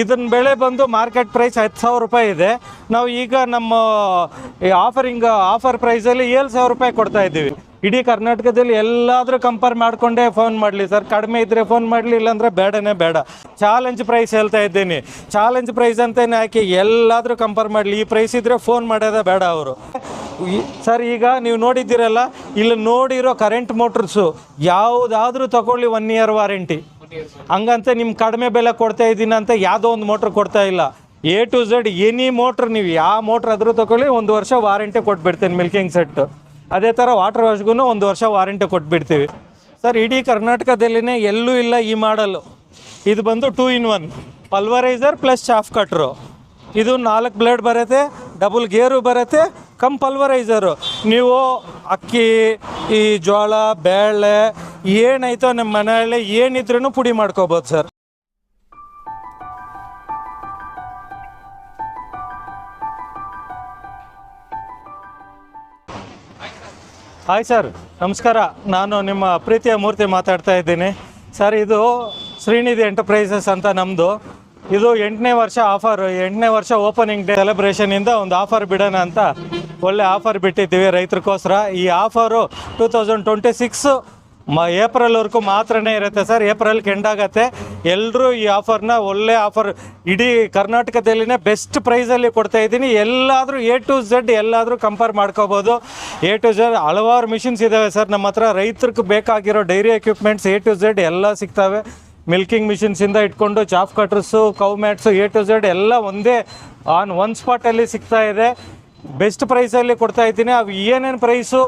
ಇದನ್ನ ಬೆಳೆ ಬಂದು ಮಾರ್ಕೆಟ್ ಪ್ರೈಸ್ ಹತ್ತು ಸಾವಿರ ರೂಪಾಯಿ ಇದೆ. ನಾವು ಈಗ ನಮ್ಮ ಆಫರಿಂಗ್ ಆಫರ್ ಪ್ರೈಸಲ್ಲಿ ಏಳು ಸಾವಿರ ರೂಪಾಯಿ ಕೊಡ್ತಾ ಇದ್ದೀವಿ. ಇಡೀ ಕರ್ನಾಟಕದಲ್ಲಿ ಎಲ್ಲಾದರೂ ಕಂಪೇರ್ ಮಾಡಿಕೊಂಡೇ ಫೋನ್ ಮಾಡಲಿ ಸರ್ ಕಡಿಮೆ ಇದ್ದರೆ ಫೋನ್ ಮಾಡಲಿ, ಇಲ್ಲಾಂದರೆ ಬೇಡನೇ ಬೇಡ. ಚಾಲೆಂಜ್ ಪ್ರೈಸ್ ಹೇಳ್ತಾ ಇದ್ದೀನಿ. ಚಾಲೆಂಜ್ ಪ್ರೈಸ್ ಅಂತಲೇ ಹಾಕಿ ಎಲ್ಲಾದರೂ ಕಂಪೇರ್ ಮಾಡಲಿ. ಈ ಪ್ರೈಸ್ ಇದ್ದರೆ ಫೋನ್ ಮಾಡೋದೇ ಬೇಡ ಅವರು. ಸರ್ ಈಗ ನೀವು ನೋಡಿದ್ದೀರಲ್ಲ, ಇಲ್ಲಿ ನೋಡಿರೋ ಕರೆಂಟ್ ಮೋಟ್ರಸ್ಸು ಯಾವುದಾದ್ರೂ ತಗೊಳ್ಳಿ ಒನ್ ಇಯರ್ ವಾರಂಟಿ ಹಂಗಂತ ನಿಮ್ಮ ಕಡಿಮೆ ಬೆಲೆ ಕೊಡ್ತಾ ಇದ್ದೀನಿ ಅಂತ ಯಾವುದೋ ಒಂದು ಮೋಟ್ರ್ ಕೊಡ್ತಾ ಇಲ್ಲ. A to Z any motor ನೀವು ಯಾವ ಮೋಟ್ರ್ ಆದರೂ ತಗೊಳ್ಳಿ, ಒಂದು ವರ್ಷ ವಾರಂಟಿ ಕೊಟ್ಬಿಡ್ತೀನಿ ಮಿಲ್ಕಿಂಗ್ ಸೆಟ್ ಅದೇ ಥರ ವಾಟರ್ ವಾಶ್ಗೂ ಒಂದು ವರ್ಷ ವಾರಂಟಿ ಕೊಟ್ಬಿಡ್ತೀವಿ. ಸರ್ ಇಡೀ ಕರ್ನಾಟಕದಲ್ಲಿನೇ ಎಲ್ಲೂ ಇಲ್ಲ ಈ ಮಾಡಲು ಇದು ಬಂದು two in one pulveriser plus chaff cutter ಇದು ನಾಲ್ಕು ಬ್ಲೇಡ್ ಬರುತ್ತೆ ಡಬಲ್ ಗೇರು ಬರುತ್ತೆ ಕಮ್ ಪಲ್ವರೈಸರು ನೀವು ಅಕ್ಕಿ, ಈ ಜೋಳ ಬೇಳೆ ಏನೈತೋ ನಿಮ್ಮ ಮನೆಯಲ್ಲಿ ಏನಿದ್ರೂ ಪುಡಿ ಮಾಡ್ಕೋಬೋದು ಸರ್. ಹಾಯ್ ಸರ್, ನಮಸ್ಕಾರ. ನಾನು ನಿಮ್ಮ ಪ್ರೀತಿಯ ಮೂರ್ತಿ ಮಾತಾಡ್ತಾ ಇದ್ದೀನಿ. ಸರ್, ಇದು ಶ್ರೀನಿಧಿ ಎಂಟರ್ಪ್ರೈಸಸ್ ಅಂತ ನಮ್ಮದು ಇದು ಎಂಟನೇ ವರ್ಷ ಆಫರ್ ಎಂಟನೇ ವರ್ಷ ಓಪನಿಂಗ್ ಡೇ ಸೆಲೆಬ್ರೇಷನಿಂದ ಒಂದು ಆಫರ್ ಬಿಡೋಣ ಅಂತ ಒಳ್ಳೆ ಆಫರ್ ಬಿಟ್ಟಿದ್ದೀವಿ ರೈತರಿಗೋಸ್ಕರ. ಈ offer two thousand twenty six ಮ ಏಪ್ರಿಲ್ವರೆಗೂ ಮಾತ್ರನೇ ಇರುತ್ತೆ ಸರ್. ಏಪ್ರಿಲ್ ಎಂಡ್ ಆಗುತ್ತೆ ಎಲ್ಲರೂ ಈ ಆಫರ್ನ ಒಳ್ಳೆ ಆಫರ್ ಇಡೀ ಕರ್ನಾಟಕದಲ್ಲಿನೇ ಬೆಸ್ಟ್ ಪ್ರೈಸಲ್ಲಿ ಕೊಡ್ತಾ ಇದ್ದೀನಿ. ಎಲ್ಲಾದರೂ ಎ ಟು ಝೆಡ್ ಎಲ್ಲಾದರೂ ಕಂಪೇರ್ ಮಾಡ್ಕೋಬೋದು. ಎ ಟು ಝೆಡ್ ಹಲವಾರು ಮಿಷಿನ್ಸ್ ಇದ್ದಾವೆ ಸರ್. ನಮ್ಮ ಹತ್ರ ರೈತರಿಗೆ ಬೇಕಾಗಿರೋ dairy equipments A to Z ಎಲ್ಲ ಸಿಗ್ತವೆ. ಮಿಲ್ಕಿಂಗ್ ಮಿಷಿನ್ಸಿಂದ ಇಟ್ಕೊಂಡು chaff cutters, cow mats, A to Z ಎಲ್ಲ ಒಂದೇ ಆನ್ ಒನ್ ಸ್ಪಾಟಲ್ಲಿ ಸಿಗ್ತಾ ಇದೆ. ಬೆಸ್ಟ್ ಪ್ರೈಸಲ್ಲಿ ಕೊಡ್ತಾ ಇದ್ದೀನಿ. ಅವು ಏನೇನು ಪ್ರೈಸು,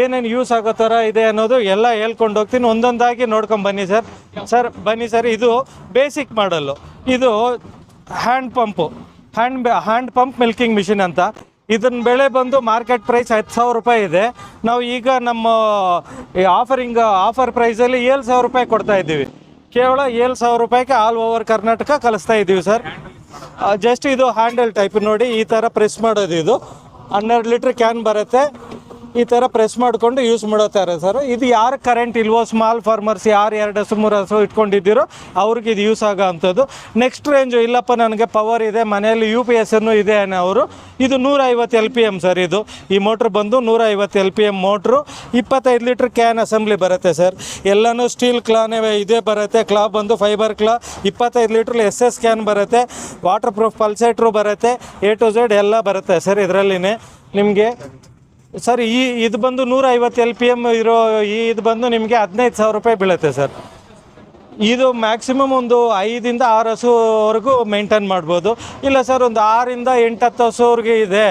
ಏನೇನು ಯೂಸ್ ಆಗೋ ಥರ ಇದೆ ಅನ್ನೋದು ಎಲ್ಲ ಹೇಳ್ಕೊಂಡು ಹೋಗ್ತೀನಿ. ಒಂದೊಂದಾಗಿ ನೋಡ್ಕೊಂಡು ಬನ್ನಿ ಸರ್. ಸರ್, ಬನ್ನಿ ಸರ್. ಇದು ಬೇಸಿಕ್ ಮಾಡಲ್ಲು. ಇದು hand pump. Hand hand pump milking machine ಅಂತ. ಇದನ್ನ ಬೆಳೆ ಬಂದು ಮಾರ್ಕೆಟ್ ಪ್ರೈಸ್ ಹತ್ತು ಸಾವಿರ ರೂಪಾಯಿ ಇದೆ. ನಾವು ಈಗ ನಮ್ಮ ಆಫರಿಂಗ್, ಆಫರ್ ಪ್ರೈಸಲ್ಲಿ ಏಳು ಸಾವಿರ ರೂಪಾಯಿ ಕೊಡ್ತಾ ಇದ್ದೀವಿ. ಕೇವಲ ಏಳು ಸಾವಿರ ರೂಪಾಯಿಗೆ ಆಲ್ ಓವರ್ ಕರ್ನಾಟಕ ಕಲಿಸ್ತಾ ಇದ್ದೀವಿ ಸರ್. ಜಸ್ಟ್ ಇದು ಹ್ಯಾಂಡಲ್ ಟೈಪ್ ನೋಡಿ, ಈ ಥರ ಪ್ರೆಸ್ ಮಾಡೋದು ಇದು. ಹನ್ನೆರಡು ಲೀಟ್ರ್ ಕ್ಯಾನ್ ಬರುತ್ತೆ. ಈ ಥರ ಪ್ರೆಸ್ ಮಾಡಿಕೊಂಡು ಯೂಸ್ ಮಾಡೋತಾರೆ ಸರ್ ಇದು ಯಾರು ಕರೆಂಟ್ ಇಲ್ವೋ ಸ್ಮಾಲ್ ಫಾರ್ಮರ್ಸ್ ಯಾರು ಎರಡು ಹಸು, ಮೂರು ಹಸು ಇಟ್ಕೊಂಡಿದ್ದೀರೋ ಅವ್ರಿಗೆ ಇದು ಯೂಸ್ ಆಗೋ ಅಂಥದ್ದು. ನೆಕ್ಸ್ಟ್ ರೇಂಜು ಇಲ್ಲಪ್ಪ, ನನಗೆ ಪವರ್ ಇದೆ, ಮನೆಯಲ್ಲಿ ಯು ಪಿ ಎಸ್ ಅನ್ನು ಇದೆ ಅವರು, ಇದು ನೂರ ಐವತ್ತು ಎಲ್ ಪಿ ಎಂ ಸರ್ ಇದು. ಈ ಮೋಟ್ರ್ ಬಂದು ನೂರ ಐವತ್ತು ಎಲ್ ಪಿ ಎಂ ಮೋಟ್ರು ಇಪ್ಪತ್ತೈದು ಲೀಟ್ರ್ ಕ್ಯಾನ್ ಅಸೆಂಬ್ಲಿ ಬರುತ್ತೆ ಸರ್ ಎಲ್ಲನೂ ಸ್ಟೀಲ್ ಕ್ಲಾನೇ ಇದೇ ಬರುತ್ತೆ ಕ್ಲಾ ಬಂದು ಫೈಬರ್ ಕ್ಲಾ ಇಪ್ಪತ್ತೈದು ಲೀಟ್ರ್ ಎಸ್ ಎಸ್ ಕ್ಯಾನ್ ಬರುತ್ತೆ ವಾಟರ್ ಪ್ರೂಫ್ ಪಲ್ಸೇಟ್ರು ಬರುತ್ತೆ ಎ ಟು ಝೆಡ್ ಎಲ್ಲ ಬರುತ್ತೆ ಸರ್ ಇದರಲ್ಲಿನೇ. ನಿಮಗೆ? ಸರ್ ಈ ಇದು ಬಂದು ನೂರ ಐವತ್ತು ಎಲ್ ಪಿ ಎಂ ಇರೋ ಈ ಇದು ಬಂದು ನಿಮಗೆ ಹದಿನೈದು ಸಾವಿರ ರೂಪಾಯಿ ಬೀಳುತ್ತೆ ಸರ್. ಇದು ಮ್ಯಾಕ್ಸಿಮಮ್ ಒಂದು ಐದಿಂದ ಆರು ಹಸುವರೆಗೂ ಮೇಂಟೈನ್ ಮಾಡ್ಬೋದು. ಇಲ್ಲ ಸರ್ ಒಂದು ಆರಿಂದ ಎಂಟು ಹತ್ತು ಹಸುವರೆಗೆ ಇದೆ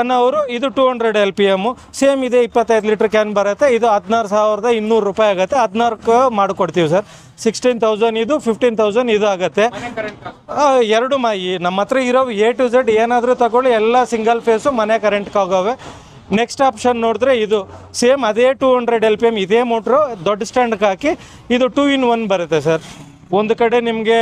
ಅನ್ನೋರು ಇದು two hundred L P M same ಇದೆ ಇಪ್ಪತ್ತೈದು ಲೀಟ್ರ್ ಕ್ಯಾನ್ ಬರುತ್ತೆ. ಇದು ಹದಿನಾರು ಸಾವಿರದ ಇನ್ನೂರು ರೂಪಾಯಿ ಆಗುತ್ತೆ. ಹದಿನಾರಕ್ಕೆ ಮಾಡಿಕೊಡ್ತೀವಿ ಸರ್. ಸಿಕ್ಸ್ಟೀನ್ ತೌಸಂಡ್ ಇದು ಫಿಫ್ಟೀನ್ ತೌಸಂಡ್ ಇದು ಆಗುತ್ತೆ. ಎರಡು ಮೈ ನಮ್ಮ ಹತ್ರ ಇರೋ ಎ ಟು ಝೆಡ್ ಏನಾದರೂ ತಗೊಳ್ಳಿ ಎಲ್ಲ ಸಿಂಗಲ್ ಫೇಸು ಮನೆ ಕರೆಂಟ್ಗೆ ಹೋಗವೆ ನೆಕ್ಸ್ಟ್ ಆಪ್ಷನ್ ನೋಡಿದ್ರೆ ಇದು ಸೇಮ್ ಅದೇ two hundred L P M ಇದೇ ಮೋಟ್ರು ದೊಡ್ಡ ಸ್ಟ್ಯಾಂಡ್ಗೆ ಹಾಕಿ ಇದು ಟೂ ಇನ್ ಒನ್ ಬರುತ್ತೆ ಸರ್ ಒಂದು ಕಡೆ ನಿಮಗೆ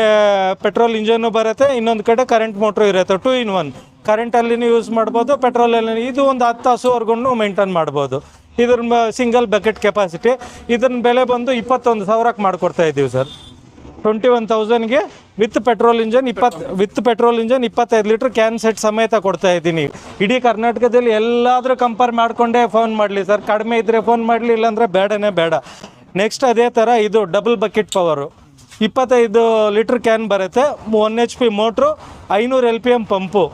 ಪೆಟ್ರೋಲ್ ಇಂಜನ್ನು ಬರುತ್ತೆ, ಇನ್ನೊಂದು ಕಡೆ ಕರೆಂಟ್ ಮೋಟ್ರು ಇರುತ್ತೆ ಟೂ ಇನ್ ಒನ್ ಕರೆಂಟಲ್ಲಿನೂ ಯೂಸ್ ಮಾಡ್ಬೋದು ಪೆಟ್ರೋಲಲ್ಲಿ ಇದು ಒಂದು ಹತ್ತು ಹಸುವರೆಗೂ ಮೇಂಟೈನ್ ಮಾಡ್ಬೋದು. ಇದ್ರ ಸಿಂಗಲ್ ಬಕೆಟ್ ಕೆಪಾಸಿಟಿ ಇದನ್ನ ಬೆಲೆ ಬಂದು ಇಪ್ಪತ್ತೊಂದು ಸಾವಿರಕ್ಕೆ ಮಾಡಿಕೊಡ್ತಾ ಇದ್ದೀವಿ ಸರ್ ಟ್ವೆಂಟಿ ಒನ್ ತೌಸಂಡ್ಗೆ ವಿತ್ ಪೆಟ್ರೋಲ್ ಇಂಜನ್ ಇಪ್ಪತ್ತು ವಿತ್ ಪೆಟ್ರೋಲ್ ಇಂಜನ್ ಇಪ್ಪತ್ತೈದು ಲೀಟ್ರ್ ಕ್ಯಾನ್ ಸೆಟ್ ಸಮೇತ ಕೊಡ್ತಾ ಇದ್ದೀನಿ. ಇಡೀ ಕರ್ನಾಟಕದಲ್ಲಿ ಎಲ್ಲಾದರೂ ಕಂಪೇರ್ ಮಾಡಿಕೊಂಡೇ ಫೋನ್ ಮಾಡಲಿ ಸರ್ ಕಡಿಮೆ ಇದ್ದರೆ ಫೋನ್ ಮಾಡಲಿ, ಇಲ್ಲಾಂದರೆ ಬೇಡನೇ ಬೇಡ. ನೆಕ್ಸ್ಟ್ ಅದೇ ಥರ ಇದು ಡಬಲ್ ಬಕೆಟ್ ಪವರು ಇಪ್ಪತ್ತೈದು ಲೀಟ್ರ್ ಕ್ಯಾನ್ ಬರುತ್ತೆ. ಒನ್ ಎಚ್ ಪಿ ಮೋಟ್ರು ಐನೂರು ಎಲ್ ಪಿ ಎಂ ಪಂಪು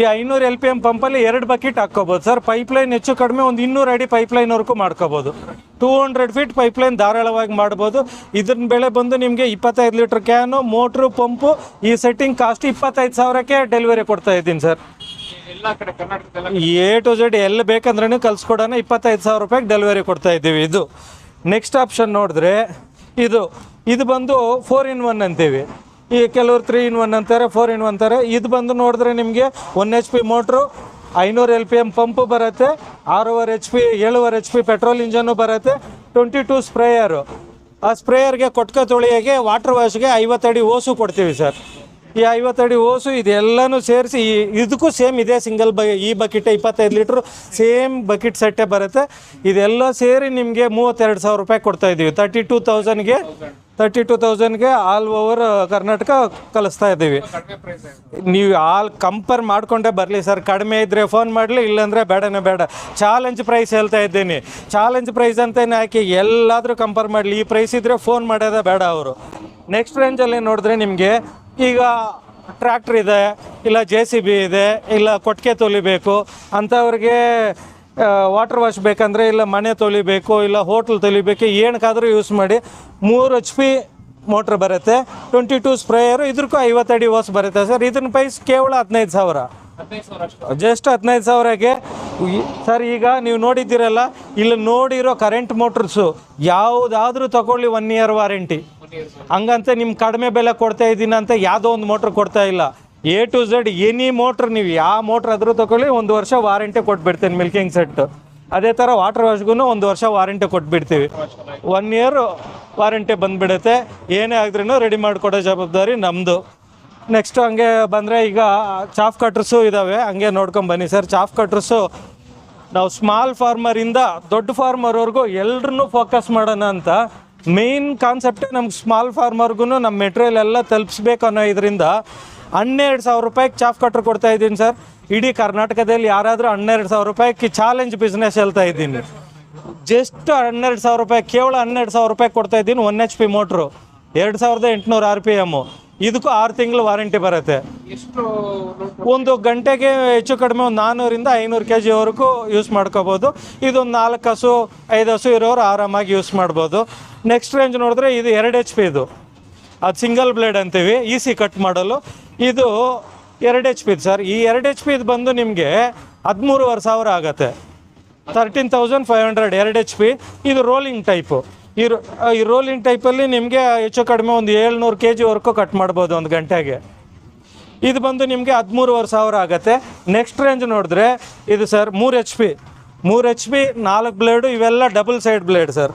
ಈ ಐನೂರು ಎಲ್ ಪಿ ಎಂ ಪಂಪಲ್ಲಿ ಎರಡು ಬಕೆಟ್ ಹಾಕ್ಕೋಬೋದು. ಸರ್ ಪೈಪ್ಲೈನ್ ಹೆಚ್ಚು ಕಡಿಮೆ ಒಂದು ಇನ್ನೂರು ಅಡಿ ಪೈಪ್ಲೈನ್ವರೆಗೂ ಮಾಡ್ಕೋಬೋದು. ಟೂ ಹಂಡ್ರೆಡ್ ಫೀಟ್ ಪೈಪ್ಲೈನ್ ಧಾರಾಳವಾಗಿ ಮಾಡ್ಬೋದು. ಇದ್ರ ಬೆಳೆ ಬಂದು ನಿಮಗೆ ಇಪ್ಪತ್ತೈದು ಲೀಟ್ರ್ ಕ್ಯಾನು ಮೋಟ್ರು ಪಂಪು ಈ ಸೆಟ್ಟಿಂಗ್ ಕಾಸ್ಟ್ ಇಪ್ಪತ್ತೈದು ಸಾವಿರಕ್ಕೆ ಡೆಲಿವರಿ ಕೊಡ್ತಾ ಇದ್ದೀನಿ ಸರ್. ಎ ಟು ಜೆಡ್ ಎಲ್ಲಿ ಬೇಕಂದ್ರೂ ಕಲ್ಸ್ಕೊಡೋಣ ಇಪ್ಪತ್ತೈದು ಸಾವಿರ ರೂಪಾಯಿಗೆ ಡೆಲಿವರಿ ಕೊಡ್ತಾ ಇದ್ದೀವಿ ಇದು. ನೆಕ್ಸ್ಟ್ ಆಪ್ಷನ್ ನೋಡಿದ್ರೆ ಇದು ಇದು ಬಂದು ಫೋರ್ ಇನ್ ಒನ್ ಅಂತೀವಿ. ಈ ಕೆಲವರು ತ್ರೀ ಇನ್ ಒನ್ ಅಂತಾರೆ ಫೋರ್ ಇನ್ ಒನ್ ಅಂತಾರೆ. ಇದು ಬಂದು ನೋಡಿದ್ರೆ ನಿಮಗೆ ಒನ್ ಎಚ್ ಪಿ ಮೋಟ್ರು ಐನೂರು ಎಲ್ ಪಿ ಎಂ ಪಂಪು ಬರುತ್ತೆ, ಆರೂವರೆ ಎಚ್ ಪಿ ಏಳುವರೆ ಎಚ್ ಪಿ ಪೆಟ್ರೋಲ್ ಇಂಜನ್ನು ಬರುತ್ತೆ ಟ್ವೆಂಟಿ ಟೂ ಸ್ಪ್ರೇಯರು ಆ ಸ್ಪ್ರೇಯರ್ಗೆ ಕೊಟ್ಕ ತೊಳೆಯೋಗೆ ವಾಟರ್ ವಾಶ್ಗೆ ಐವತ್ತಡಿ ಓಸು ಕೊಡ್ತೀವಿ ಸರ್ ಈ ಐವತ್ತಡಿ ಓಸು ಇದೆಲ್ಲನೂ ಸೇರಿಸಿ ಇದಕ್ಕೂ ಸೇಮ್ ಇದೆ ಸಿಂಗಲ್ ಬ ಈ ಬಕೆಟ್ ಇಪ್ಪತ್ತೈದು ಲೀಟ್ರ್ ಸೇಮ್ ಬಕೆಟ್ ಸೆಟ್ಟೇ ಬರುತ್ತೆ. ಇದೆಲ್ಲ ಸೇರಿ ನಿಮಗೆ ಮೂವತ್ತೆರಡು ಸಾವಿರ ರೂಪಾಯಿ ಕೊಡ್ತಾ ಇದ್ದೀವಿ ತರ್ಟಿ ಟೂ ತೌಸಂಡ್ಗೆ ತರ್ಟಿ ಟೂ ತೌಸಂಡ್ಗೆ ಆಲ್ ಓವರ್ ಕರ್ನಾಟಕ ಕಲಿಸ್ತಾ ಇದ್ದೀವಿ ನೀವು ಆಲ್ ಕಂಪೇರ್ ಮಾಡಿಕೊಂಡೇ ಬರಲಿ ಸರ್. ಕಡಿಮೆ ಇದ್ದರೆ ಫೋನ್ ಮಾಡಲಿ, ಇಲ್ಲಾಂದರೆ ಬೇಡನೇ ಬೇಡ. ಚಾಲೆಂಜ್ ಪ್ರೈಸ್ ಹೇಳ್ತಾ ಇದ್ದೀನಿ. ಚಾಲೆಂಜ್ ಪ್ರೈಸ್ ಅಂತಲೇ ಹಾಕಿ ಎಲ್ಲಾದರೂ ಕಂಪೇರ್ ಮಾಡಲಿ. ಈ ಪ್ರೈಸ್ ಇದ್ದರೆ ಫೋನ್ ಮಾಡೋದೇ ಬೇಡ ಅವರು. ನೆಕ್ಸ್ಟ್ ರೇಂಜಲ್ಲಿ ನೋಡಿದ್ರೆ ನಿಮಗೆ ಈಗ ಟ್ರ್ಯಾಕ್ಟ್ರ್ ಇದೆ, ಇಲ್ಲ ಜೆ ಸಿ ಬಿ ಇದೆ, ಇಲ್ಲ ಕೊಟ್ಟಿಗೆ ತೊಲಿಬೇಕು, ಅಂಥವ್ರಿಗೆ ವಾಟರ್ ವಾಶ್ ಬೇಕಂದರೆ, ಇಲ್ಲ ಮನೆ ತೊಳಿಬೇಕು ಇಲ್ಲ ಹೋಟ್ಲ್ ತೊಲಿಬೇಕು, ಏನಕ್ಕಾದರೂ ಯೂಸ್ ಮಾಡಿ, ಮೂರು ಎಚ್ ಪಿ ಮೋಟ್ರ್ ಬರುತ್ತೆ ಟ್ವೆಂಟಿ ಟೂ ಸ್ಪ್ರೇಯರು ಇದ್ರಕ್ಕೂ ಐವತ್ತಡಿ ವಾಸ್ ಬರುತ್ತೆ ಸರ್. ಇದನ್ನ ಪ್ರೈಸ್ ಕೇವಲ ಹದಿನೈದು ಸಾವಿರ. ಜಸ್ಟ್ ಹದಿನೈದು ಸಾವಿರಕ್ಕೆ ಸರ್, ಈಗ ನೀವು ನೋಡಿದ್ದೀರಲ್ಲ, ಇಲ್ಲಿ ನೋಡಿರೋ ಕರೆಂಟ್ ಮೋಟ್ರ್ಸು ಯಾವುದಾದ್ರೂ ತಗೊಳ್ಳಿ ಒನ್ ಇಯರ್ ವಾರಂಟಿ ಹಂಗಂತ ನಿಮ್ಮ ಕಡಿಮೆ ಬೆಲೆ ಕೊಡ್ತಾ ಇದ್ದೀನಿ ಅಂತ ಯಾವುದೋ ಒಂದು ಮೋಟ್ರ್ ಕೊಡ್ತಾ ಇಲ್ಲ. A to Z any motor ನೀವು ಯಾವ ಮೋಟ್ರ್ ಆದರೂ ತಗೊಳ್ಳಿ, ಒಂದು ವರ್ಷ ವಾರಂಟಿ ಕೊಟ್ಬಿಡ್ತೀನಿ ಮಿಲ್ಕಿಂಗ್ ಸೆಟ್ ಅದೇ ಥರ ವಾಟರ್ ವಾಶ್ಗೂ ಒಂದು ವರ್ಷ ವಾರಂಟಿ ಕೊಟ್ಬಿಡ್ತೀವಿ. ಒನ್ ಇಯರ್ ವಾರಂಟಿ ಬಂದುಬಿಡುತ್ತೆ. ಏನೇ ಆದ್ರೂ ರೆಡಿ ಮಾಡಿಕೊಡೋ ಜವಾಬ್ದಾರಿ ನಮ್ಮದು ನೆಕ್ಸ್ಟ್ ಹಂಗೆ ಬಂದರೆ ಈಗ ಚಾಫ್ ಕಟ್ರಸ್ಸು ಇದ್ದಾವೆ ಹಂಗೆ ನೋಡ್ಕೊಂಡು ಬನ್ನಿ ಸರ್ ಚಾಫ್ ಕಟ್ರಸ್ಸು ನಾವು ಸ್ಮಾಲ್ ಫಾರ್ಮರಿಂದ ದೊಡ್ಡ ಫಾರ್ಮರ್ವರೆಗೂ ಎಲ್ರನ್ನೂ ಫೋಕಸ್ ಮಾಡೋಣ ಅಂತ. ಮೇಯ್ನ್ ಕಾನ್ಸೆಪ್ಟೇ ನಮ್ಗೆ ಸ್ಮಾಲ್ ಫಾರ್ಮರ್ಗೂ ನಮ್ಮ ಮೆಟೀರಿಯಲ್ ಎಲ್ಲ ತಲುಪಿಸ್ಬೇಕು ಅನ್ನೋ ಇದರಿಂದ ಹನ್ನೆರಡು ಸಾವಿರ ರೂಪಾಯಿಗೆ ಚಾಫ್ ಕಟ್ರ್ ಕೊಡ್ತಾ ಇದ್ದೀನಿ ಸರ್ ಇಡೀ ಕರ್ನಾಟಕದಲ್ಲಿ ಯಾರಾದರೂ ಹನ್ನೆರಡು ಸಾವಿರ ರೂಪಾಯಿಗೆ ಚಾಲೆಂಜ್ ಬಿಸ್ನೆಸ್ ಹೇಳ್ತಾ ಇದ್ದೀನಿ. ಜಸ್ಟ್ ಹನ್ನೆರಡು ಸಾವಿರ ರೂಪಾಯಿ, ಕೇವಲ ಹನ್ನೆರಡು ಸಾವಿರ ರೂಪಾಯಿ ಕೊಡ್ತಾ ಇದ್ದೀನಿ ಒನ್ ಎಚ್ ಪಿ ಮೋಟ್ರು ಎರಡು ಸಾವಿರದ ಎಂಟುನೂರು ಆರ್ ಪಿ ಎಮ್ಮು ಇದಕ್ಕೂ ಆರು ತಿಂಗಳು ವಾರಂಟಿ ಬರುತ್ತೆ. ಒಂದು ಗಂಟೆಗೆ ಹೆಚ್ಚು ಕಡಿಮೆ ಒಂದು ನಾನ್ನೂರಿಂದ ಐನೂರು ಕೆ ಜಿವರೆಗೂ ಯೂಸ್ ಮಾಡ್ಕೋಬೋದು. ಇದೊಂದು ನಾಲ್ಕು ಹಸು ಐದು ಹಸು ಇರೋರು ಆರಾಮಾಗಿ ಯೂಸ್ ಮಾಡ್ಬೋದು. ನೆಕ್ಸ್ಟ್ ರೇಂಜ್ ನೋಡಿದ್ರೆ ಇದು ಎರಡು ಎಚ್ ಪಿ ಇದು. ಅದು ಸಿಂಗಲ್ ಬ್ಲೇಡ್ ಅಂತೀವಿ ಈಸಿ ಕಟ್ ಮಾಡಲು. ಇದು ಎರಡು ಎಚ್ ಪಿ ಸರ್. ಈ ಎರಡು ಎಚ್ ಪಿ ಇದು ಬಂದು ನಿಮಗೆ ಹದಿಮೂರುವರೆ ಸಾವಿರ ಆಗುತ್ತೆ. ತರ್ಟೀನ್ ತೌಸಂಡ್ ಫೈವ್ ಹಂಡ್ರೆಡ್ ಎರಡು ಎಚ್ ಪಿ ಇದು ರೋಲಿಂಗ್ ಟೈಪು ಈ ಈ ರೋಲಿಂಗ್ ಟೈಪಲ್ಲಿ ನಿಮಗೆ ಹೆಚ್ಚು ಕಡಿಮೆ ಒಂದು ಏಳ್ನೂರು ಕೆ ಜಿವರೆಗೂ ಕಟ್ ಮಾಡ್ಬೋದು ಒಂದು ಗಂಟೆಗೆ. ಇದು ಬಂದು ನಿಮಗೆ ಹದಿಮೂರುವರೆ ಸಾವಿರ ಆಗುತ್ತೆ. ನೆಕ್ಸ್ಟ್ ರೇಂಜ್ ನೋಡಿದ್ರೆ ಇದು ಸರ್ ಮೂರು ಎಚ್ ಪಿ ಮೂರು ಎಚ್ ಪಿ ನಾಲ್ಕು ಬ್ಲೇಡು ಇವೆಲ್ಲ ಡಬಲ್ ಸೈಡ್ ಬ್ಲೇಡ್ ಸರ್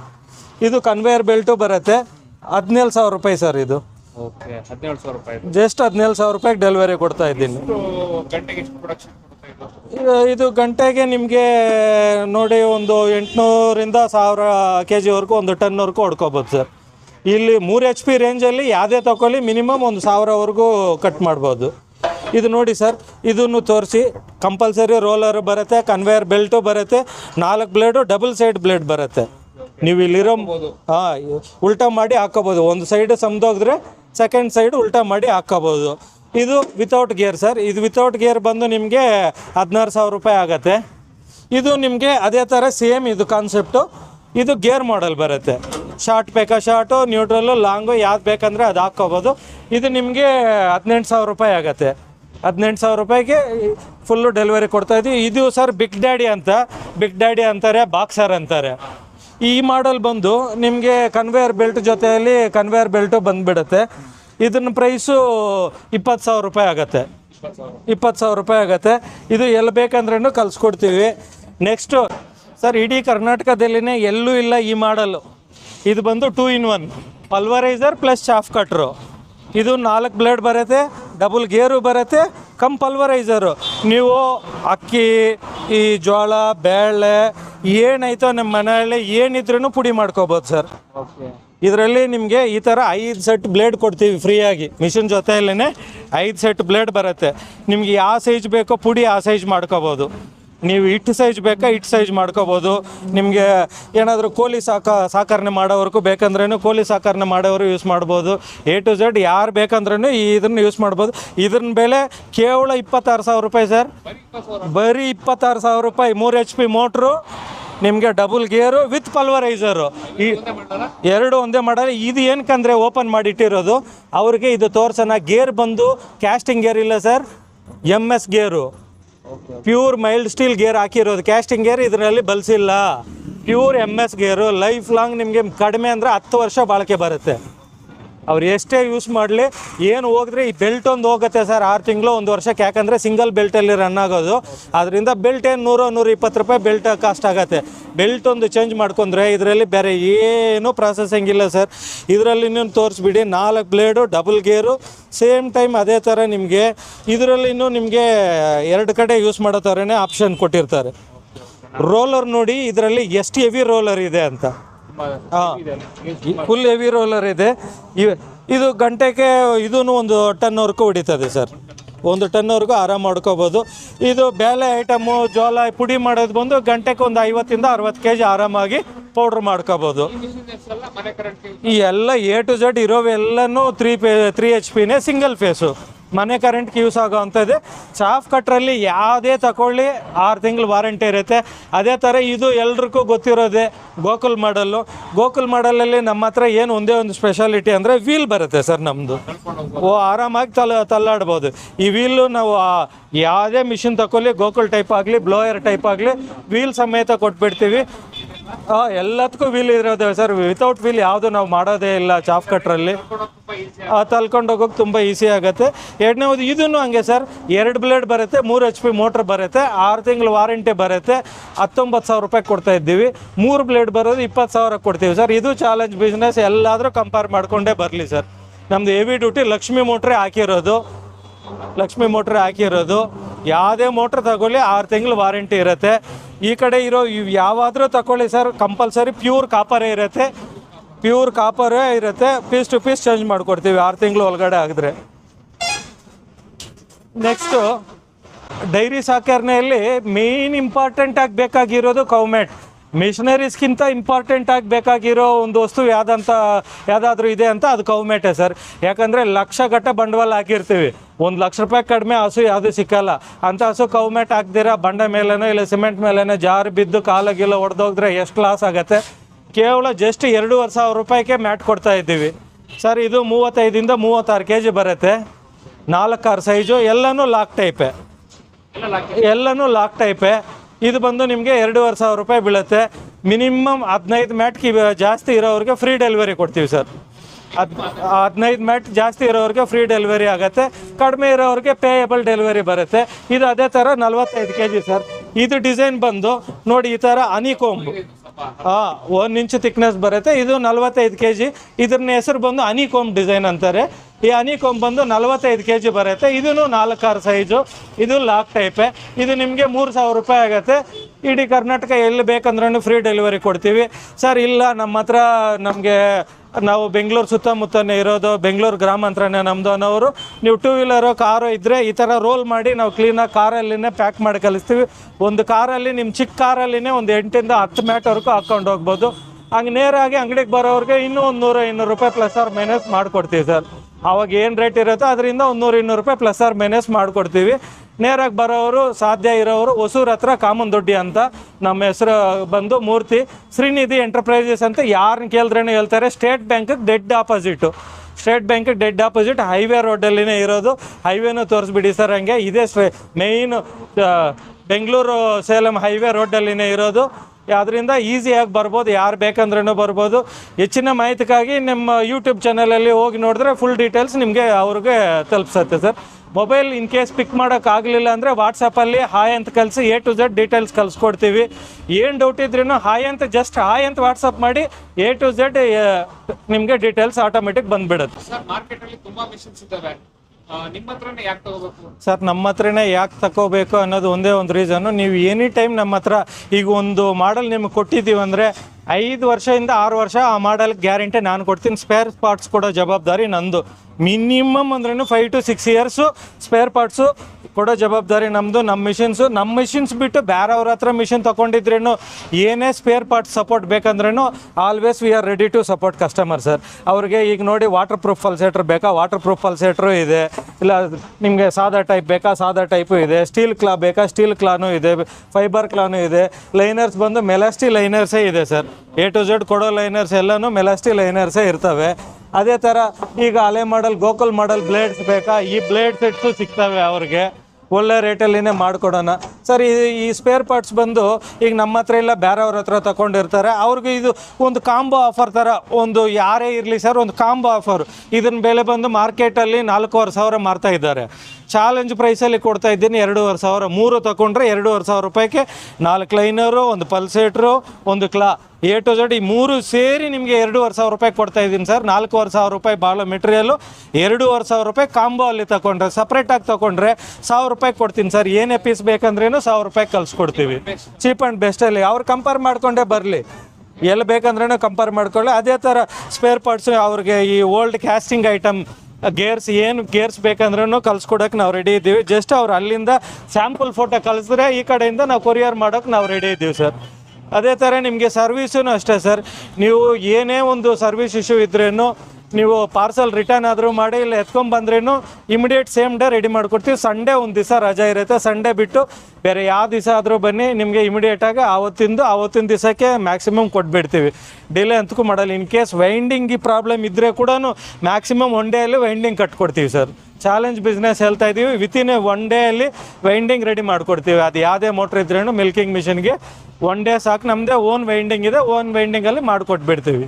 ಇದು ಕನ್ವೇಯರ್ ಬೆಲ್ಟು ಬರುತ್ತೆ. ಹದಿನೇಳು ಸಾವಿರ ರೂಪಾಯಿ ಸರ್ ಇದು. ಓಕೆ ಹದಿನೇಳು ಸಾವಿರ ರೂಪಾಯಿ. ಜಸ್ಟ್ ಹದಿನೇಳು ಸಾವಿರ ರೂಪಾಯಿಗೆ ಡೆಲಿವರಿ ಕೊಡ್ತಾ ಇದ್ದೀನಿ. ಇದು ಗಂಟೆಗೆ ನಿಮಗೆ ನೋಡಿ ಒಂದು ಎಂಟುನೂರಿಂದ ಸಾವಿರ ಕೆ ಜಿವರೆಗೂ ಒಂದು ಟನ್ವರೆಗೂ ಹೊಡ್ಕೋಬೋದು ಸರ್. ಇಲ್ಲಿ ಮೂರು ಎಚ್ ಪಿ ರೇಂಜಲ್ಲಿ ಯಾವುದೇ ತಗೊಳ್ಳಿ ಮಿನಿಮಮ್ ಒಂದು ಸಾವಿರವರೆಗೂ ಕಟ್ ಮಾಡ್ಬೋದು. ಇದು ನೋಡಿ ಸರ್ ಇದನ್ನು ತೋರಿಸಿ. ಕಂಪಲ್ಸರಿ ರೋಲರ್ ಬರುತ್ತೆ ಕನ್ವೇಯರ್ ಬೆಲ್ಟು ಬರುತ್ತೆ ನಾಲ್ಕು ಬ್ಲೇಡು ಡಬಲ್ ಸೈಡ್ ಬ್ಲೇಡ್ ಬರುತ್ತೆ. ನೀವು ಇಲ್ಲಿರೋ ಹಾಂ ಉಲ್ಟಾ ಮಾಡಿ ಹಾಕೋಬೋದು ಒಂದು ಸೈಡ್ ಸಮದೋಗಿದ್ರೆ ಸೆಕೆಂಡ್ ಸೈಡ್ ಉಲ್ಟಾ ಮಾಡಿ ಹಾಕೋಬೋದು ಇದು ವಿತೌಟ್ ಗೇರ್ ಸರ್ ಇದು ವಿತೌಟ್ ಗೇರ್ ಬಂದು ನಿಮಗೆ ಹದಿನಾರು ಸಾವಿರ ರೂಪಾಯಿ ಆಗುತ್ತೆ. ಇದು ನಿಮಗೆ ಅದೇ ಥರ ಸೇಮ್ ಇದು ಕಾನ್ಸೆಪ್ಟು ಇದು ಗೇರ್ ಮಾಡೆಲ್ ಬರುತ್ತೆ. ಶಾರ್ಟ್ ಬೇಕಾ ಶಾರ್ಟು ನ್ಯೂಟ್ರಲ್ಲು ಲಾಂಗು ಯಾವ್ದು ಬೇಕಂದರೆ ಅದು ಹಾಕ್ಕೋಬೋದು. ಇದು ನಿಮಗೆ ಹದಿನೆಂಟು ಸಾವಿರ ರೂಪಾಯಿ ಆಗುತ್ತೆ. ಹದಿನೆಂಟು ಸಾವಿರ ರೂಪಾಯಿಗೆ ಫುಲ್ಲು ಡೆಲಿವರಿ ಕೊಡ್ತಾ ಇದ್ದೀವಿ. ಇದು ಸರ್ ಬಿಗ್ ಡ್ಯಾಡಿ ಅಂತ. ಬಿಗ್ ಡ್ಯಾಡಿ ಅಂತಾರೆ ಬಾಕ್ಸರ್ ಅಂತಾರೆ. ಈ ಮಾಡಲ್ ಬಂದು ನಿಮಗೆ ಕನ್ವೇಯರ್ ಬೆಲ್ಟ್ ಜೊತೆಯಲ್ಲಿ ಕನ್ವೇಯರ್ ಬೆಲ್ಟು ಬಂದುಬಿಡುತ್ತೆ. ಇದನ್ನ ಪ್ರೈಸು ಇಪ್ಪತ್ತು ಸಾವಿರ ರೂಪಾಯಿ ಆಗುತ್ತೆ. ಇಪ್ಪತ್ತು ಸಾವಿರ ರೂಪಾಯಿ ಆಗುತ್ತೆ. ಇದು ಎಲ್ಲಿ ಬೇಕಂದ್ರೂ ಕಲಿಸ್ಕೊಡ್ತೀವಿ. ನೆಕ್ಸ್ಟು ಸರ್ ಇಡೀ ಕರ್ನಾಟಕದಲ್ಲಿನೇ ಎಲ್ಲೂ ಇಲ್ಲ ಈ ಮಾಡಲು. ಇದು ಬಂದು two in one pulveriser plus chaff cutter ಇದು ನಾಲ್ಕು ಬ್ಲೇಡ್ ಬರುತ್ತೆ ಡಬಲ್ ಗೇರು ಬರುತ್ತೆ ಕಮ್ ಪಲ್ವರೈಸರು ನೀವು ಅಕ್ಕಿ, ಈ ಜೋಳ ಬೇಳೆ ಏನಾಯ್ತೋ ನಮ್ಮ ಮನೆಯಲ್ಲಿ ಏನಿದ್ರೂ ಪುಡಿ ಮಾಡ್ಕೋಬೋದು ಸರ್. ಇದರಲ್ಲಿ ನಿಮಗೆ ಈ ಥರ ಐದು ಸೆಟ್ ಬ್ಲೇಡ್ ಕೊಡ್ತೀವಿ ಫ್ರೀಯಾಗಿ ಮಿಷಿನ್ ಜೊತೆಯಲ್ಲೇ ಐದು ಸೆಟ್ ಬ್ಲೇಡ್ ಬರುತ್ತೆ. ನಿಮ್ಗೆ ಯಾವ ಸೈಜ್ ಬೇಕೋ ಪುಡಿ ಆ ಸೈಜ್ ಮಾಡ್ಕೋಬೋದು. ನೀವು ಇಟ್ಟು ಸೈಜ್ ಬೇಕಾ ಇಟ್ಟು ಸೈಜ್ ಮಾಡ್ಕೋಬೋದು. ನಿಮಗೆ ಏನಾದರೂ ಕೋಳಿ ಸಾಕ ಸಾಕರಣೆ ಮಾಡೋವ್ರಿಗೂ ಬೇಕಂದ್ರೂ ಕೋಳಿ ಸಾಕರಣೆ ಮಾಡೋರು ಯೂಸ್ ಮಾಡ್ಬೋದು. ಎ ಟು ಝೆಡ್ ಯಾರು ಬೇಕಂದ್ರೂ ಇದನ್ನು ಯೂಸ್ ಮಾಡ್ಬೋದು. ಇದ್ರ ಬೆಲೆ ಕೇವಲ ಇಪ್ಪತ್ತಾರು ಸಾವಿರ ರೂಪಾಯಿ ಸರ್ ಬರೀ ಇಪ್ಪತ್ತಾರು ಸಾವಿರ ರೂಪಾಯಿ, ಮೂರು ಎಚ್ ಪಿ ಮೋಟ್ರು ನಿಮಗೆ ಡಬಲ್ ಗೇರು ವಿತ್ ಪಲ್ವರೈಸರು ಈ ಎರಡು ಒಂದೇ ಮಾಡಲ್ಲ, ಇದು ಏನಕ್ಕಂದ್ರೆ ಓಪನ್ ಮಾಡಿಟ್ಟಿರೋದು. ಅವ್ರಿಗೆ ಇದು ತೋರ್ಸೋಣ ಗೇರ್ ಬಂದು ಕ್ಯಾಸ್ಟಿಂಗ್ ಗೇರ್ ಇಲ್ಲ sir M S gear pure mild steel gear ಹಾಕಿರೋದು. ಕ್ಯಾಸ್ಟಿಂಗ್ ಗೇರ್ ಇದರಲ್ಲಿ ಬಲ್ಸಿಲ್ಲ. Pure M S gear life long ನಿಮಗೆ ಕಡಿಮೆ ಅಂದರೆ ಹತ್ತು ವರ್ಷ ಬಾಳಿಕೆ ಬರುತ್ತೆ. ಅವ್ರು ಎಷ್ಟೇ ಯೂಸ್ ಮಾಡಲಿ, ಏನು ಹೋಗಿದ್ರೆ ಈ ಬೆಲ್ಟ್ ಒಂದು ಹೋಗುತ್ತೆ ಸರ್ ಆರು ತಿಂಗಳು, ಒಂದು ವರ್ಷಕ್ಕೆ. ಯಾಕಂದರೆ ಸಿಂಗಲ್ ಬೆಲ್ಟಲ್ಲಿ ರನ್ ಆಗೋದು. ಅದರಿಂದ ಬೆಲ್ಟ್ ಏನು ನೂರು ನೂರ ಇಪ್ಪತ್ತು ರೂಪಾಯಿ ಬೆಲ್ಟ್ ಕಾಸ್ಟ್ ಆಗುತ್ತೆ. ಬೆಲ್ಟ್ ಒಂದು ಚೇಂಜ್ ಮಾಡ್ಕೊಂಡ್ರೆ ಇದರಲ್ಲಿ ಬೇರೆ ಏನು ಪ್ರಾಸೆಸಿಂಗ್ ಇಲ್ಲ ಸರ್ ಇದರಲ್ಲಿ ಇನ್ನೊಂದು ತೋರಿಸ್ಬಿಡಿ, ನಾಲ್ಕು blade double gear same time ಅದೇ ಥರ ನಿಮಗೆ, ಇದರಲ್ಲಿ ಇನ್ನೂ ನಿಮಗೆ ಎರಡು ಕಡೆ ಯೂಸ್ ಮಾಡೋ ಥರನೇ ಆಪ್ಷನ್ ಕೊಟ್ಟಿರ್ತಾರೆ. ರೋಲರ್ ನೋಡಿ, ಇದರಲ್ಲಿ ಎಷ್ಟು ಹೆವಿ ರೋಲರ್ ಇದೆ ಅಂತ. ಫುಲ್ ಹೆವಿ ರೋಲರ್ ಇದೆ ಇದು. ಗಂಟೆಗೆ ಇದೂ ಒಂದು ಟನ್ವರೆಗೂ ಹೊಡಿತದೆ ಸರ್. ಒಂದು ಟನ್ವರೆಗೂ ಆರಾಮ ಮಾಡ್ಕೋಬೋದು. ಇದು ಬೇಳೆ ಐಟಮು ಜೋಳ ಪುಡಿ ಮಾಡೋದು ಬಂದು ಗಂಟೆಗೆ ಒಂದು ಐವತ್ತಿಂದ ಅರವತ್ತು ಕೆ ಜಿ ಆರಾಮಾಗಿ ಪೌಡ್ರ್ ಮಾಡ್ಕೋಬೋದು. ಈ ಎಲ್ಲ ಎ ಟು ಝಡ್ ಇರೋವೆಲ್ಲನೂ ತ್ರೀ ಪೇ ತ್ರೀ ಎಚ್ ಪಿನೇ ಸಿಂಗಲ್ ಫೇಸು ಮನೆ ಕರೆಂಟ್ಗೆ ಯೂಸ್ ಆಗೋ ಅಂಥದ್ದು ಸಾಫ್ ಕಟ್ರಲ್ಲಿ ಯಾವುದೇ ತಗೊಳ್ಳಿ ಆರು ತಿಂಗಳು ವಾರಂಟಿ ಇರುತ್ತೆ. ಅದೇ ಥರ ಇದು ಎಲ್ರಿಗೂ ಗೊತ್ತಿರೋದೇ ಗೋಕುಲ್ ಮಾಡಲ್ಲು ಗೋಕುಲ್ ಮಾಡಲಲ್ಲಿ ನಮ್ಮ ಹತ್ರ ಏನು ಒಂದೇ ಒಂದು ಸ್ಪೆಷಾಲಿಟಿ ಅಂದರೆ ವೀಲ್ ಬರುತ್ತೆ ಸರ್ ನಮ್ಮದು ಓ, ಆರಾಮಾಗಿ ತಲ, ತಲ್ಲಾಡ್ಬೋದು. ಈ ವೀಲು ನಾವು ಯಾವುದೇ ಮಿಷಿನ್ ತಗೊಳ್ಳಿ ಗೋಕುಲ್ ಟೈಪ್ ಆಗಲಿ ಬ್ಲೋಯರ್ ಟೈಪ್ ಆಗಲಿ ವೀಲ್ ಸಮೇತ ಕೊಟ್ಬಿಡ್ತೀವಿ. ಎಲ್ಲದಕ್ಕೂ ವೀಲ್ ಇರೋದೇ ಸರ್ ವಿತೌಟ್ ವೀಲ್ ಯಾವುದು ನಾವು ಮಾಡೋದೇ ಇಲ್ಲ ಚಾಫ್ ಕಟ್ರಲ್ಲಿ. ತಲ್ಕೊಂಡು ಹೋಗೋಕೆ ತುಂಬ ಈಸಿ ಆಗುತ್ತೆ. ಎರಡನೇದು ಇದನ್ನು ಹಂಗೆ ಸರ್ ಎರಡು ಬ್ಲೇಡ್ ಬರುತ್ತೆ, ಮೂರು ಎಚ್ ಪಿ ಮೋಟ್ರ್ ಬರುತ್ತೆ, ಆರು ತಿಂಗಳು ವಾರಂಟಿ ಬರುತ್ತೆ. ಹತ್ತೊಂಬತ್ತು ಸಾವಿರ ರೂಪಾಯಿ ಕೊಡ್ತಾ ಇದ್ದೀವಿ. ಮೂರು ಬ್ಲೇಡ್ ಬರೋದು ಇಪ್ಪತ್ತು ಸಾವಿರ ಕೊಡ್ತೀವಿ ಸರ್ ಇದು ಚಾಲೆಂಜ್ ಬಿಸ್ನೆಸ್ ಎಲ್ಲಾದರೂ ಕಂಪೇರ್ ಮಾಡಿಕೊಂಡೇ ಬರಲಿ ಸರ್ ನಮ್ಮದು ಹೆವಿ ಡ್ಯೂಟಿ ಲಕ್ಷ್ಮಿ ಮೋಟ್ರೇ ಹಾಕಿರೋದು. ಲಕ್ಷ್ಮಿ ಮೋಟ್ರ್ ಹಾಕಿರೋದು. ಯಾವುದೇ ಮೋಟ್ರ್ ತಗೊಳ್ಳಿ ಆರು ತಿಂಗಳು ವಾರಂಟಿ ಇರುತ್ತೆ. ಈ ಕಡೆ ಇರೋ ಯಾವಾದರೂ ತಗೊಳ್ಳಿ ಸರ್, ಕಂಪಲ್ಸರಿ ಪ್ಯೂರ್ ಕಾಪರೇ ಇರುತ್ತೆ. ಪ್ಯೂರ್ ಕಾಪರೇ ಇರುತ್ತೆ. ಪೀಸ್ ಟು ಪೀಸ್ ಚೇಂಜ್ ಮಾಡಿಕೊಡ್ತೀವಿ ಆರು ತಿಂಗಳು ಒಳಗಡೆ ಆಗಿದ್ರೆ ನೆಕ್ಸ್ಟು ಡೈರಿ ಸಾಕರ್ನೆಯಲ್ಲಿ ಇಂಪಾರ್ಟೆಂಟ್ ಆಗಿ ಬೇಕಾಗಿರೋದು ಕೌಮೆಟ್ ಮಿಷನರೀಸ್ಗಿಂತ ಇಂಪಾರ್ಟೆಂಟ್ ಆಗಿ ಬೇಕಾಗಿರೋ ಒಂದು ವಸ್ತು ಯಾವ್ದಂತ, ಯಾವುದಾದ್ರೂ ಇದೆ ಅಂತ ಅದು ಕೌಮೆಟೆ ಸರ್. ಯಾಕಂದರೆ ಲಕ್ಷ ಗಟ್ಟೆ ಬಂಡವಾಳ ಹಾಕಿರ್ತೀವಿ. ಒಂದು ಲಕ್ಷ ರೂಪಾಯಿ ಕಡಿಮೆ ಹಸು ಯಾವುದೂ ಸಿಕ್ಕಲ್ಲ. ಅಂಥ ಹಸು ಕೌಮೆಟ್ ಹಾಕ್ದಿರ, ಬಂಡೆ ಮೇಲೇನೋ ಇಲ್ಲ ಸಿಮೆಂಟ್ ಮೇಲೇನೋ ಜಾರು ಬಿದ್ದು ಕಾಲಾಗಿಲ್ಲ ಹೊಡೆದೋಗಿದ್ರೆ ಎಷ್ಟು ಲಾಸ್ ಆಗುತ್ತೆ? ಕೇವಲ ಜಸ್ಟ್ ಎರಡೂವರೆ ಸಾವಿರ ರೂಪಾಯಿಗೆ ಮ್ಯಾಟ್ ಕೊಡ್ತಾ ಇದ್ದೀವಿ. ಸರ್, ಇದು ಮೂವತ್ತೈದಿಂದ ಮೂವತ್ತಾರು ಕೆ ಜಿ ಬರುತ್ತೆ. ನಾಲ್ಕಾರು ಸೈಜು ಎಲ್ಲನೂ ಲಾಕ್ ಟೈಪೇ ಎಲ್ಲನೂ ಲಾಕ್ ಟೈಪೇ ಇದು ಬಂದು ನಿಮಗೆ ಎರಡೂವರೆ ಸಾವಿರ ರೂಪಾಯಿ ಬೀಳುತ್ತೆ. ಮಿನಿಮಮ್ ಹದಿನೈದು ಮ್ಯಾಟ್ಗೆ ಜಾಸ್ತಿ ಇರೋರಿಗೆ ಫ್ರೀ ಡೆಲಿವರಿ ಕೊಡ್ತೀವಿ ಸರ್. ಹದ್ ಹದಿನೈದು ಮ್ಯಾಟ್ ಜಾಸ್ತಿ ಇರೋರಿಗೆ ಫ್ರೀ ಡೆಲಿವರಿ ಆಗುತ್ತೆ. ಕಡಿಮೆ ಇರೋರಿಗೆ ಪೇಯಬಲ್ ಡೆಲಿವರಿ ಬರುತ್ತೆ. ಇದು ಅದೇ ಥರ ನಲ್ವತ್ತೈದು ಕೆ ಜಿ ಸರ್. ಇದು ಡಿಸೈನ್ ಬಂದು ನೋಡಿ ಈ ಥರ ಅನಿಕೋಂಬ್ ಹಾಂ, ಒಂದು ಇಂಚ್ ತಿಕ್ನೆಸ್ ಬರುತ್ತೆ. ಇದು ನಲ್ವತ್ತೈದು ಕೆ ಜಿ ಇದ್ರನ್ನ ಹೆಸರು ಬಂದು ಅನಿಕೋಂಬ್ ಡಿಸೈನ್ ಅಂತಾರೆ. ಈ ಅನಿಕೊಂಬ್ ಬಂದು ನಲ್ವತ್ತೈದು ಕೆ ಜಿ ಬರುತ್ತೆ. ಇದೂ ನಾಲ್ಕಾರು ಸೈಜು. ಇದು ಲಾಕ್ ಟೈಪೆ. ಇದು ನಿಮಗೆ ಮೂರು ಸಾವಿರ ರೂಪಾಯಿ ಆಗುತ್ತೆ. ಇಡೀ ಕರ್ನಾಟಕ ಎಲ್ಲಿ ಬೇಕಂದ್ರೂ ಫ್ರೀ ಡೆಲಿವರಿ ಕೊಡ್ತೀವಿ. ಸರ್, ಇಲ್ಲ, ನಮ್ಮ ಹತ್ರ ನಮಗೆ ನಾವು ಬೆಂಗಳೂರು ಸುತ್ತಮುತ್ತನೇ ಇರೋದು, ಬೆಂಗಳೂರು ಗ್ರಾಮಾಂತರನೇ ನಮ್ಮದು ಅನ್ನೋರು. ನೀವು ಟೂ ವೀಲರು ಕಾರು ಇದ್ದರೆ ಈ ಥರ ರೋಲ್ ಮಾಡಿ ನಾವು ಕ್ಲೀನಾಗಿ ಕಾರಲ್ಲಿನೇ ಪ್ಯಾಕ್ ಮಾಡಿ ಕಲಿಸ್ತೀವಿ ಒಂದು ಕಾರಲ್ಲಿ ನಿಮ್ಮ ಚಿಕ್ಕ ಕಾರಲ್ಲಿನೇ ಒಂದು ಎಂಟಿಂದ ಹತ್ತು ಮ್ಯಾಟ್ವರೆಗೂ ಹಾಕ್ಕೊಂಡು ಹೋಗ್ಬೋದು. ಹಂಗೆ ನೇರಾಗಿ ಅಂಗಡಿಗೆ ಬರೋರಿಗೆ ಇನ್ನೂ ಒಂದು ನೂರು, ಇನ್ನೂರು ರೂಪಾಯಿ ಪ್ಲಸ್ ಆರ್ ಮೈನಸ್ ಮಾಡಿಕೊಡ್ತೀವಿ ಸರ್. ಅವಾಗ ಏನು ರೇಟ್ ಇರುತ್ತೋ ಅದರಿಂದ ಒಂದು ನೂರು, ಇನ್ನೂರು ರೂಪಾಯಿ ಪ್ಲಸ್ ಆರ್ ಮೈನಸ್ ಮಾಡಿಕೊಡ್ತೀವಿ. ನೇರಾಗಿ ಬರೋರು ಸಾಧ್ಯ ಇರೋರು ಹೊಸೂರು ಹತ್ರ ಕಾಮನ್ ದೊಡ್ಡಿ ಅಂತ ನಮ್ಮ ಹೆಸರು ಬಂದು ಮೂರ್ತಿ. ಶ್ರೀನಿಧಿ ಎಂಟರ್ಪ್ರೈಸಸ್ ಅಂತ ಯಾರನ್ನ ಕೇಳಿದ್ರೇನು ಹೇಳ್ತಾರೆ ಸ್ಟೇಟ್ ಬ್ಯಾಂಕಿಗೆ dead opposite state bank dead opposite highway ರೋಡಲ್ಲಿನೇ ಇರೋದು. ಹೈವೇನೂ ತೋರಿಸ್ಬಿಡಿ ಸರ್ ಹಂಗೆ. ಇದೇ ಮೇಯ್ನು ಬೆಂಗಳೂರು, ಸೇಲಂ ಹೈವೇ ರೋಡಲ್ಲಿನೇ ಇರೋದು. ಅದರಿಂದ ಈಸಿಯಾಗಿ ಬರ್ಬೋದು, ಯಾರು ಬೇಕಂದ್ರೂ ಬರ್ಬೋದು. ಹೆಚ್ಚಿನ ಮಾಹಿತಿಗಾಗಿ ನಿಮ್ಮ ಯೂಟ್ಯೂಬ್ ಚಾನಲಲ್ಲಿ ಹೋಗಿ ನೋಡಿದ್ರೆ ಫುಲ್ ಡೀಟೇಲ್ಸ್ ನಿಮಗೆ ಅವ್ರಿಗೆ ತಲುಪಿಸುತ್ತೆ sir mobile in case pick ಮಾಡೋಕ್ಕಾಗಲಿಲ್ಲ ಅಂದರೆ ವಾಟ್ಸಪ್ಪಲ್ಲಿ ಹಾಯ್ ಅಂತ ಕಲಿಸಿ ಎ ಟು ಝೆಡ್ ಡೀಟೇಲ್ಸ್ ಕಳಿಸ್ಕೊಡ್ತೀವಿ. ಏನು ಡೌಟ್ ಇದ್ರೂ ಹಾಯ್ ಅಂತ ಜಸ್ಟ್ ಹಾಯ್ ಅಂತ ವಾಟ್ಸಪ್ ಮಾಡಿ ಎ ಟು ಝೆಡ್ ನಿಮಗೆ ಡೀಟೇಲ್ಸ್ ಆಟೋಮೆಟಿಕ್ ಬಂದುಬಿಡುತ್ತೆ. ಸರ್ ನಮ್ಮ ಹತ್ರನೇ ಯಾಕೆ ತಗೋಬೇಕು ಅನ್ನೋದು ಒಂದೇ ಒಂದು ರೀಸನ್ನು ನೀವು ಎನಿ ಟೈಮ್ ನಮ್ಮ ಹತ್ರ ಈಗ ಒಂದು ಮಾಡಲ್ ನಿಮ್ಗೆ ಕೊಟ್ಟಿದ್ದೀವಿ ಅಂದರೆ ಐದು ವರ್ಷದಿಂದ ಆರು ವರ್ಷ ಆ ಮಾಡಲ್ ಗ್ಯಾರಂಟಿ ನಾನು ಕೊಡ್ತೀನಿ. ಸ್ಪೇರ್ ಪಾರ್ಟ್ಸ್ ಕೊಡೋ ಜವಾಬ್ದಾರಿ ನಂದು. ಮಿನಿಮಮ್ ಅಂದ್ರೂ five to six years spare parts ಕೊಡೋ ಜವಾಬ್ದಾರಿ ನಮ್ಮದು ನಮ್ಮ ಮಿಷಿನ್ಸು ನಮ್ಮ ಮಿಷಿನ್ಸ್ ಬಿಟ್ಟು ಬೇರೆಯವ್ರ ಹತ್ರ ಮಿಷಿನ್ ತೊಗೊಂಡಿದ್ರೇನು ಏನೇ spare parts support ಬೇಕಂದ್ರೂ always we are ready to support customer sir ಅವ್ರಿಗೆ ಈಗ ನೋಡಿ ವಾಟರ್ ಪ್ರೂಫ್ ಫಲ್ಸೆಟ್ರ್ ಬೇಕಾ? ವಾಟರ್ ಪ್ರೂಫ್ ಫಲ್ಸೆಟ್ರು ಇದೆ. ಇಲ್ಲ, ನಿಮಗೆ ಸಾದಾ ಟೈಪ್ ಬೇಕಾ? ಸಾದಾ ಟೈಪು ಇದೆ. ಸ್ಟೀಲ್ ಕ್ಲಾ ಬೇಕಾ? ಸ್ಟೀಲ್ ಕ್ಲಾನು ಇದೆ. ಫೈಬರ್ ಕ್ಲಾನು ಇದೆ. ಲೈನರ್ಸ್ ಬಂದು ಮೆಲಾಸ್ಟಿ ಲೈನರ್ಸೇ ಇದೆ ಸರ್ ಎ ಟು ಝೆಡ್ ಕೊಡೋ ಲೈನರ್ಸ್ ಎಲ್ಲನೂ ಮೆಲಾಸ್ಟಿ ಲೈನರ್ಸೇ ಇರ್ತವೆ. ಅದೇ ಥರ ಈಗ ಹಳೆ ಮಾಡಲ್, ಗೋಕುಲ್ ಮಾಡಲ್ ಬ್ಲೇಡ್ಸ್ ಬೇಕಾ? ಈ ಬ್ಲೇಡ್ ಸೆಟ್ಸು ಸಿಗ್ತವೆ ಅವ್ರಿಗೆ. ಒಳ್ಳೆ ರೇಟಲ್ಲಿನೇ ಮಾಡಿಕೊಡೋಣ. ಸರ್, ಈ ಈ ಸ್ಪೇರ್ ಪಾರ್ಟ್ಸ್ ಬಂದು ಈಗ ನಮ್ಮ ಹತ್ರ ಇಲ್ಲ ಬೇರೆಯವ್ರ ಹತ್ರ ತಗೊಂಡಿರ್ತಾರೆ. ಅವ್ರಿಗೆ ಇದು ಒಂದು ಕಾಂಬೋ ಆಫರ್ ಥರ ಒಂದು ಯಾರೇ ಇರಲಿ ಸರ್, ಒಂದು ಕಾಂಬೋ ಆಫರ್ ಇದನ್ನ ಬೆಲೆ ಬಂದು ಮಾರ್ಕೆಟಲ್ಲಿ ನಾಲ್ಕೂವರೆ ಸಾವಿರ ಮಾರ್ತಾ ಇದ್ದಾರೆ. ಚಾಲೆಂಜ್ ಪ್ರೈಸಲ್ಲಿ ಕೊಡ್ತಾ ಇದ್ದೀನಿ. ಎರಡೂವರೆ ಸಾವಿರ, ಮೂರು ತಗೊಂಡ್ರೆ ಎರಡೂವರೆ ಸಾವಿರ ರೂಪಾಯಿಗೆ ನಾಲ್ಕು ಲೈನರು, ಒಂದು ಪಲ್ಸೇಟ್ರು, ಒಂದು ಕ್ಲಾ, ಎ ಟು ಜಡ್ ಈ ಮೂರು ಸೇರಿ ನಿಮಗೆ ಎರಡೂವರೆ ಸಾವಿರ ರೂಪಾಯಿ ಕೊಡ್ತಾ ಇದ್ದೀನಿ ಸರ್. ನಾಲ್ಕೂವರೆ ಸಾವಿರ ರೂಪಾಯಿ ಭಾಳ ಮೆಟೀರಿಯಲು ಎರಡೂವರೆ ಸಾವಿರ ರೂಪಾಯಿ ಕಾಂಬೋ ಅಲ್ಲಿ ತಗೊಂಡ್ರೆ ಸಪ್ರೇಟಾಗಿ ತೊಗೊಂಡ್ರೆ ಸಾವಿರ ರೂಪಾಯಿ ಕೊಡ್ತೀನಿ ಸರ್. ಏನೇ ಪೀಸ್ ಬೇಕಂದ್ರೇನು ಸಾವಿರ ರೂಪಾಯಿ ಕಳಿಸ್ಕೊಡ್ತೀವಿ ಚೀಪ್ ಆ್ಯಂಡ್ ಬೆಸ್ಟಲ್ಲಿ ಅವ್ರು ಕಂಪೇರ್ ಮಾಡಿಕೊಂಡೇ ಬರಲಿ. ಎಲ್ಲಿ ಬೇಕಂದ್ರೂ ಕಂಪೇರ್ ಮಾಡ್ಕೊಳ್ಳಿ. ಅದೇ ಥರ ಸ್ಪೇರ್ ಪಾರ್ಟ್ಸು ಅವ್ರಿಗೆ ಈ ಓಲ್ಡ್ ಕ್ಯಾಸ್ಟಿಂಗ್ ಐಟಮ್ ಗೇರ್ಸ್ ಏನು ಗೇರ್ಸ್ ಬೇಕಂದ್ರೂ ಕಲ್ಸ್ಕೊಡಕ್ಕೆ ನಾವು ರೆಡಿ ಇದ್ದೀವಿ. ಜಸ್ಟ್ ಅವ್ರು ಅಲ್ಲಿಂದ ಸ್ಯಾಂಪಲ್ ಫೋಟೋ ಕಳಿಸಿದ್ರೆ ಈ ಕಡೆಯಿಂದ ನಾವು ಕೊರಿಯರ್ ಮಾಡೋಕ್ಕೆ ನಾವು ರೆಡಿ ಇದ್ದೀವಿ ಸರ್ ಅದೇ ಥರ ನಿಮಗೆ ಸರ್ವೀಸೂ ಅಷ್ಟೇ ಸರ್ ನೀವು ಏನೇ ಒಂದು ಸರ್ವಿಸ್ ಇಶ್ಯೂ ಇದ್ರೇನು ನೀವು ಪಾರ್ಸಲ್ ರಿಟರ್ನ್ ಆದರೂ ಮಾಡಿ, ಇಲ್ಲ ಎತ್ಕೊಂಬಂದ್ರೂ ಇಮಿಡಿಯೇಟ್ ಸೇಮ್ ಡೇ ರೆಡಿ ಮಾಡಿಕೊಡ್ತೀವಿ. ಸಂಡೇ ಒಂದು ದಿವಸ ರಜಾ ಇರುತ್ತೆ. ಸಂಡೇ ಬಿಟ್ಟು ಬೇರೆ ಯಾವ ದಿವಸ ಆದರೂ ಬನ್ನಿ, ನಿಮಗೆ ಇಮಿಡಿಯೇಟಾಗಿ ಆವತ್ತಿಂದು, ಆವತ್ತಿನ ದಿವಸಕ್ಕೆ ಮ್ಯಾಕ್ಸಿಮಮ್ ಕೊಟ್ಬಿಡ್ತೀವಿ. ಡಿಲೇ ಅಂತಕ್ಕೂ ಮಾಡಲ್ಲ. ಇನ್ ಕೇಸ್ ವೈಂಡಿಂಗ್ ಪ್ರಾಬ್ಲಮ್ ಇದ್ದರೆ ಕೂಡ ಮ್ಯಾಕ್ಸಿಮಮ್ ಒನ್ ಡೇಯಲ್ಲಿ ವೈಂಡಿಂಗ್ ಕಟ್ಕೊಡ್ತೀವಿ ಸರ್ ಚಾಲೆಂಜ್ ಬಿಸ್ನೆಸ್ ಹೇಳ್ತಾ ಇದ್ದೀವಿ ವಿತಿನ್ ಒನ್ ಡೇಯಲ್ಲಿ ವೈಂಡಿಂಗ್ ರೆಡಿ ಮಾಡ್ಕೊಡ್ತೀವಿ. ಅದು ಯಾವುದೇ ಮೋಟ್ರ್ ಇದ್ರೇನು ಮಿಲ್ಕಿಂಗ್ ಮಿಷಿನ್ಗೆ ಒನ್ ಡೇ ಸಾಕು. ನಮ್ಮದೇ ಓನ್ ವೈಂಡಿಂಗ್ ಇದೆ. ಓನ್ ವೈಂಡಿಂಗಲ್ಲಿ ಮಾಡಿಕೊಟ್ಬಿಡ್ತೀವಿ.